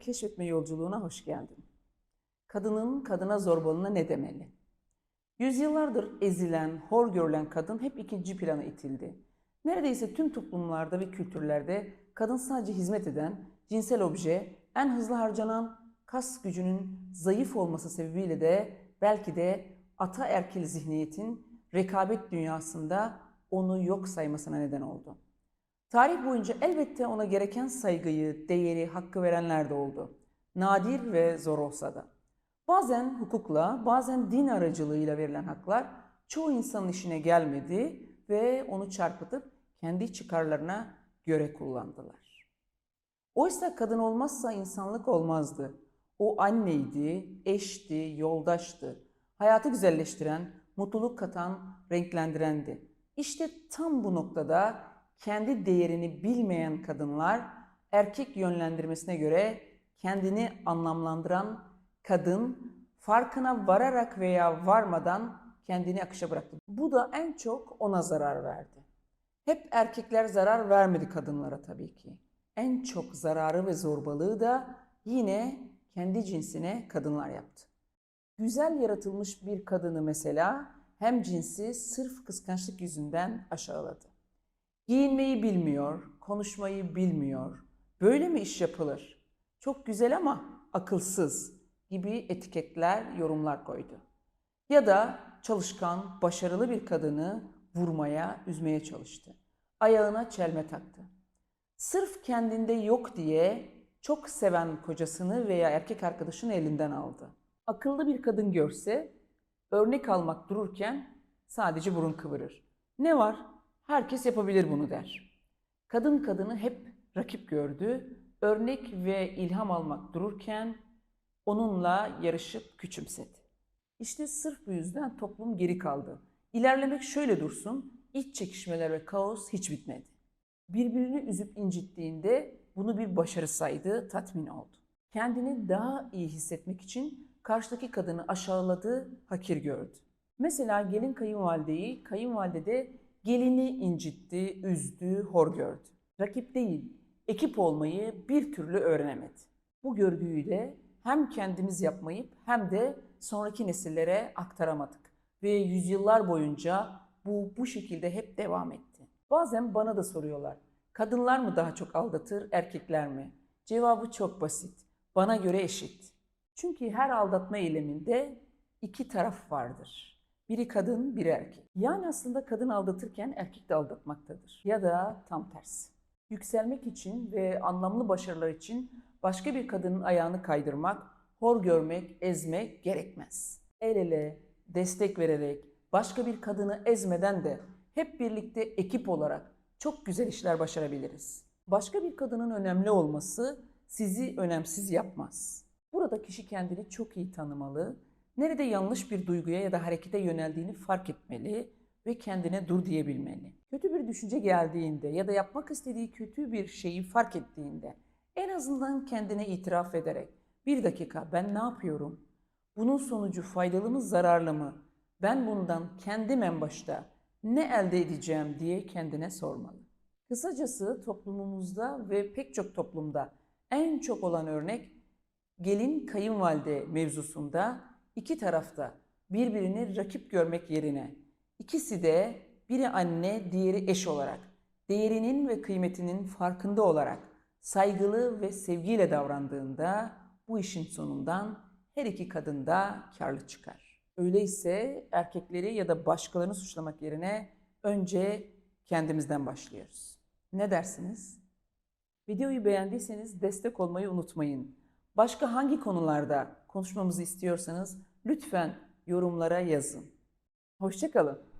keşfetme yolculuğuna hoş geldin. Kadının kadına zorbalığına ne demeli? Yüzyıllardır ezilen, hor görülen kadın hep ikinci plana itildi. Neredeyse tüm toplumlarda ve kültürlerde kadın sadece hizmet eden, cinsel obje, en hızlı harcanan, kas gücünün zayıf olması sebebiyle de belki de ataerkil zihniyetin rekabet dünyasında onu yok saymasına neden oldu. Tarih boyunca elbette ona gereken saygıyı, değeri, hakkı verenler de oldu. Nadir ve zor olsa da. Bazen hukukla, bazen din aracılığıyla verilen haklar çoğu insanın işine gelmedi ve onu çarpıtıp kendi çıkarlarına göre kullandılar. Oysa kadın olmazsa insanlık olmazdı. O anneydi, eşti, yoldaştı. Hayatı güzelleştiren, mutluluk katan, renklendirendi. İşte tam bu noktada kendi değerini bilmeyen kadınlar erkek yönlendirmesine göre kendini anlamlandıran kadın farkına vararak veya varmadan kendini akışa bıraktı. Bu da en çok ona zarar verdi. Hep erkekler zarar vermedi kadınlara tabii ki. En çok zararı ve zorbalığı da yine kendi cinsine kadınlar yaptı. Güzel yaratılmış bir kadını mesela hem cinsi sırf kıskançlık yüzünden aşağıladı. Giyinmeyi bilmiyor, konuşmayı bilmiyor. Böyle mi iş yapılır? Çok güzel ama akılsız gibi etiketler, yorumlar koydu. Ya da çalışkan, başarılı bir kadını vurmaya, üzmeye çalıştı. Ayağına çelme taktı. Sırf kendinde yok diye çok seven kocasını veya erkek arkadaşını elinden aldı. Akıllı bir kadın görse örnek almak dururken sadece burun kıvırır. Ne var? Herkes yapabilir bunu der. Kadın kadını hep rakip gördü. Örnek ve ilham almak dururken onunla yarışıp küçümsedi. İşte sırf bu yüzden toplum geri kaldı. İlerlemek şöyle dursun, iç çekişmeler ve kaos hiç bitmedi. Birbirini üzüp incittiğinde bunu bir başarı saydı, tatmin oldu. Kendini daha iyi hissetmek için karşıdaki kadını aşağıladı, hakir gördü. Mesela gelin kayınvalideyi, kayınvalide de gelini incitti, üzdü, hor gördü. Rakip değil, ekip olmayı bir türlü öğrenemedi. Bu görgüyü hem kendimiz yapmayıp hem de sonraki nesillere aktaramadık. Ve yüzyıllar boyunca bu bu şekilde hep devam etti. Bazen bana da soruyorlar. Kadınlar mı daha çok aldatır, erkekler mi? Cevabı çok basit. Bana göre eşit. Çünkü her aldatma eyleminde iki taraf vardır. Biri kadın, biri erkek. Yani aslında kadın aldatırken erkek de aldatmaktadır. Ya da tam tersi. Yükselmek için ve anlamlı başarılar için başka bir kadının ayağını kaydırmak, hor görmek, ezmek gerekmez. El ele, destek vererek, başka bir kadını ezmeden de hep birlikte ekip olarak çok güzel işler başarabiliriz. Başka bir kadının önemli olması sizi önemsiz yapmaz. Burada kişi kendini çok iyi tanımalı, nerede yanlış bir duyguya ya da harekete yöneldiğini fark etmeli ve kendine dur diyebilmeli. Kötü bir düşünce geldiğinde ya da yapmak istediği kötü bir şeyi fark ettiğinde en azından kendine itiraf ederek bir dakika ben ne yapıyorum? Bunun sonucu faydalı mı zararlı mı? Ben bundan kendim en başta ne elde edeceğim diye kendine sormalı. Kısacası toplumumuzda ve pek çok toplumda en çok olan örnek gelin kayınvalide mevzusunda iki tarafta birbirini rakip görmek yerine ikisi de biri anne, diğeri eş olarak değerinin ve kıymetinin farkında olarak saygılı ve sevgiyle davrandığında bu işin sonundan her iki kadın da karlı çıkar. Öyleyse erkekleri ya da başkalarını suçlamak yerine önce kendimizden başlıyoruz. Ne dersiniz? Videoyu beğendiyseniz destek olmayı unutmayın. Başka hangi konularda konuşmamızı istiyorsanız lütfen yorumlara yazın. Hoşçakalın.